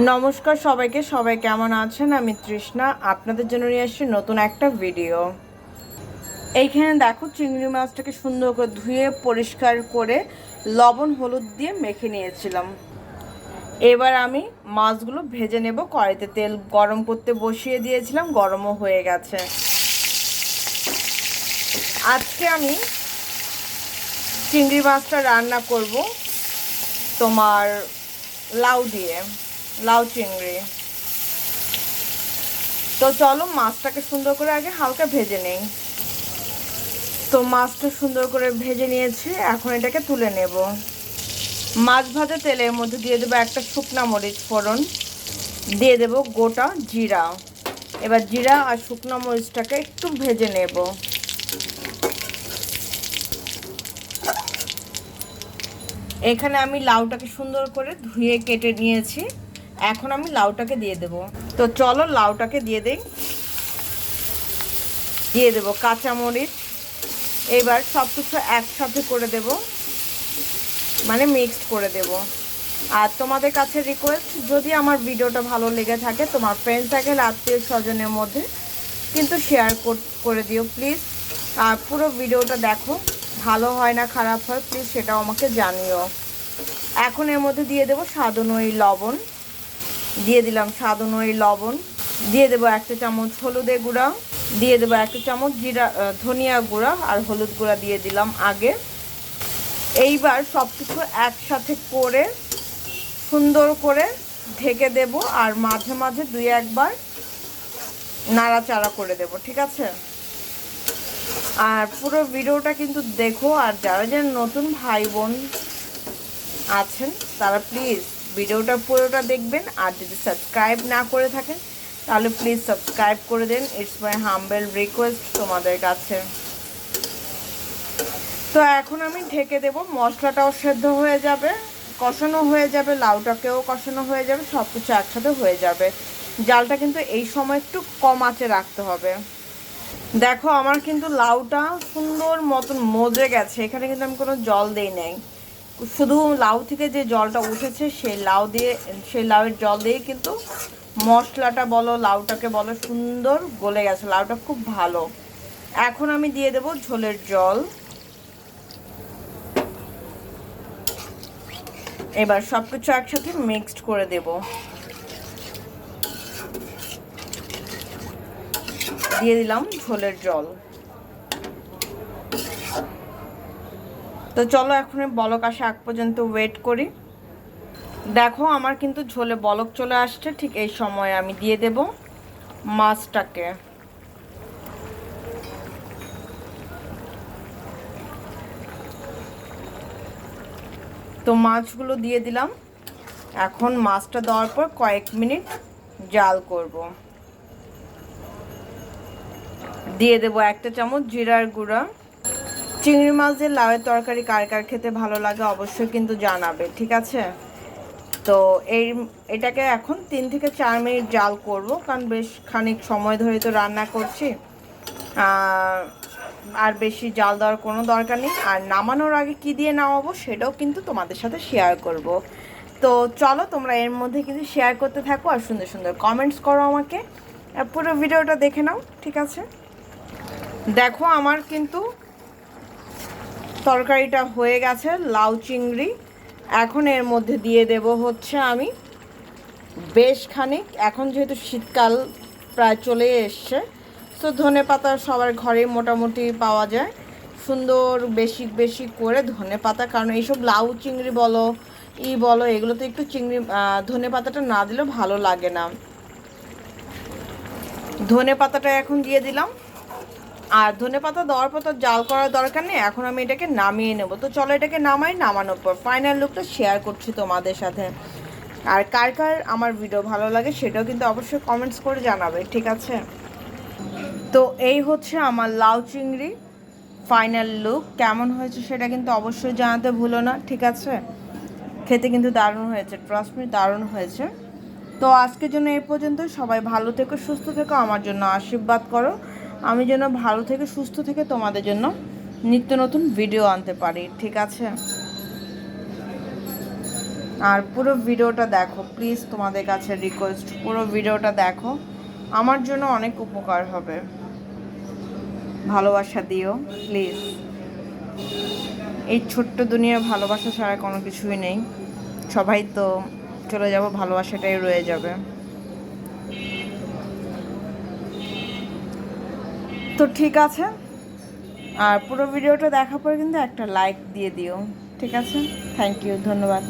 নমস্কার সবাইকে, সবাই কেমন আছেন? আমি তৃষ্ণা, আপনাদের জন্য নিয়ে আসছি নতুন একটা ভিডিও। এইখানে দেখো চিংড়ি মাছটাকে সুন্দর করে ধুয়ে, পরিষ্কার করে লবণ, হলুদ দিয়ে মেখে নিয়েছিলাম। এবার আমি মাছগুলো ভেজে নেব কড়াইতে তেল গরম করতে বসিয়ে দিয়েছিলাম, গরমও হয়ে গেছে। আজকে আমি চিংড়ি মাছটা রান্না করব তোমার লাউ দিয়ে। লাউ চিংড়ি। তো চলো মাছটাকে সুন্দর করে আগে হালকা ভেজে নেই। তো মাছটা সুন্দর করে ভেজে নিয়েছি, এখন এটাকে তুলে নেব। মাছ ভাজা তেলের মধ্যে দিয়ে দেবো একটা শুকনা মরিচ ফোড়ন। দিয়ে দেবো গোটা জিরা। এবার জিরা আর শুকনো মরিচটাকে একটু ভেজে নেব। এখানে আমি লাউটাকে সুন্দর করে ধুয়ে কেটে নিয়েছি। এখন আমি লাউটাকে দিয়ে দেব। তো চলো লাউটাকে দিয়ে দেই। দিয়ে দেব কাঁচামরিচ। এবার সব কিছু একসাথে করে দেব। মানে মিক্সড করে দেব। আর তোমাদের কাছে রিকোয়েস্ট যদি আমার ভিডিওটা ভালো লেগে থাকে, তোমার ফ্রেন্ড সার্কেল আত্মীয় স্বজনের মধ্যে, কিন্তু শেয়ার করে দিও প্লিজ আর পুরো ভিডিওটা দেখো। ভালো হয় না খারাপ হয় প্লিজ সেটাও আমাকে জানিও। এখন এর মধ্যে দিয়ে দেবো স্বাদ লবণ। দিয়ে দিলাম স্বাদ অনুযায়ী লবণ। দিয়ে দেবো একটা চামচ হলুদে গুঁড়া। দিয়ে দেবো একটা চামচ জিরা ধনিয়া গুঁড়া আর হলুদ গুঁড়া দিয়ে দিলাম আগে। এইবার সব কিছু একসাথে করে সুন্দর করে ঢেকে দেব আর মাঝে মাঝে দুই একবার নাড়াচাড়া করে দেব, ঠিক আছে? আর পুরো ভিডিওটা কিন্তু দেখো আর যারা যারা নতুন ভাই বোন আছেন, তারা প্লিজ ভিডিওটা পুরোটা দেখবেন আর যদি সাবস্ক্রাইব না করে থাকেন, তাহলে প্লিজ সাবস্ক্রাইব করে দেন। ইটস মাই হাম্বেল রিকোয়েস্ট তোমাদের কাছে। তো এখন আমি ঢেকে দেব, মশলাটাও সেদ্ধ হয়ে যাবে, কষানো হয়ে যাবে, লাউটাকেও কষানো হয়ে যাবে সব কিছু একসাথে হয়ে যাবে। জালটা কিন্তু এই সময় একটু কম আঁচে রাখতে হবে। দেখো, আমার কিন্তু লাউটা সুন্দর মতন মজে গেছে, এখানে কিন্তু আমি কোনো জল দেই নাই। শুধু লাউ থেকে যে জলটা উঠেছে, সেই লাউ দিয়ে, সেই লাউয়ের জল দিয়ে কিন্তু মশলাটা বলো, লাউটাকে বলো, সুন্দর গলে গেছে। লাউটা খুব ভালো। এখন আমি দিয়ে দেব ঝোলের জল। এবার সব কিছু একসাথে মিক্সড করে দেব। দিয়ে দিলাম ঝোলের জল। তো চলো এখন বলক আসা আগ পর্যন্ত ওয়েট করি। দেখো আমার কিন্তু ঝোলে বলক চলে আসছে, ঠিক এই সময় আমি দিয়ে দেব মাছটাকে। তো মাছগুলো দিয়ে দিলাম। এখন মাছটা দেওয়ার পর কয়েক মিনিট জাল করব। দিয়ে দেব একটা চামচ জিরার গুঁড়া। চিংড়ি মাছের লাউয়ের তরকারি কার কার খেতে ভালো লাগে অবশ্যই কিন্তু জানাবে, ঠিক আছে? তো এই, এটাকে এখন তিন থেকে চার মিনিট জাল করব, কারণ বেশ খানিক সময় ধরে তো রান্না করছি। আর বেশি জাল দেওয়ার কোনো দরকার নেই। আর নামানোর আগে কি দিয়ে নামাবো সেটাও কিন্তু তোমাদের সাথে শেয়ার করব। তো চলো, তোমরা এর মধ্যে কিন্তু শেয়ার করতে থাকো আর সুন্দর সুন্দর কমেন্টস করো আমাকে। পুরো ভিডিওটা দেখে নাও, ঠিক আছে? দেখো, আমার কিন্তু তরকারিটা হয়ে গেছে, লাউ চিংড়ি। এখন এর মধ্যে দিয়ে দেব হচ্ছে আমি বেশ খানিক। এখন যেহেতু শীতকাল প্রায় চলে এসছে, তো ধনে পাতা সবার ঘরে মোটামুটি পাওয়া যায়। সুন্দর বেশি বেশি করে ধনে পাতা, কারণ এইসব লাউ চিংড়ি বলো, ই বলো, এগুলোতে একটু চিংড়ি ধনে পাতাটা না দিলে ভালো লাগে না। ধনে পাতাটা এখন দিয়ে দিলাম। আর ধনে পাতা, দেওয়ার পর তো জাল করার দরকার নেই, এখন আমি এটাকে নামিয়ে নেব। তো চলো এটাকে নামাই, নামানোর পর ফাইনাল লুকটা শেয়ার করছি তোমাদের সাথে। আর কার কার আমার ভিডিও ভালো লাগে সেটাও কিন্তু অবশ্যই কমেন্টস করে জানাবে, ঠিক আছে? তো এই হচ্ছে আমার লাউ চিংড়ি ফাইনাল লুক কেমন হয়েছে সেটা কিন্তু অবশ্যই জানাতে ভুলো না, ঠিক আছে? খেতে কিন্তু দারুণ হয়েছে ট্রাস্ট মি দারুণ হয়েছে। তো আজকের জন্য এই পর্যন্ত সবাই ভালো থেকো, সুস্থ থেকো, আমার জন্য আশীর্বাদ করো। আমি যেন ভালো থেকে, সুস্থ থেকে তোমাদের জন্য নিত্য নতুন ভিডিও আনতে পারি, ঠিক আছে? আর পুরো ভিডিওটা দেখো প্লিজ তোমাদের কাছে রিকোয়েস্ট পুরো ভিডিওটা দেখো। আমার জন্য অনেক উপকার হবে। ভালোবাসা দিও প্লিজ এই ছোট্ট দুনিয়ার ভালোবাসা ছাড়া কোনো কিছুই নেই। সবাই তো চলে যাব, ভালোবাসাটাই রয়ে যাবে। তো ঠিক আছে। আর পুরো ভিডিওটা দেখার পর কিন্তু একটা লাইক দিয়ে দিও, ঠিক আছে? থ্যাংক ইউ ধন্যবাদ।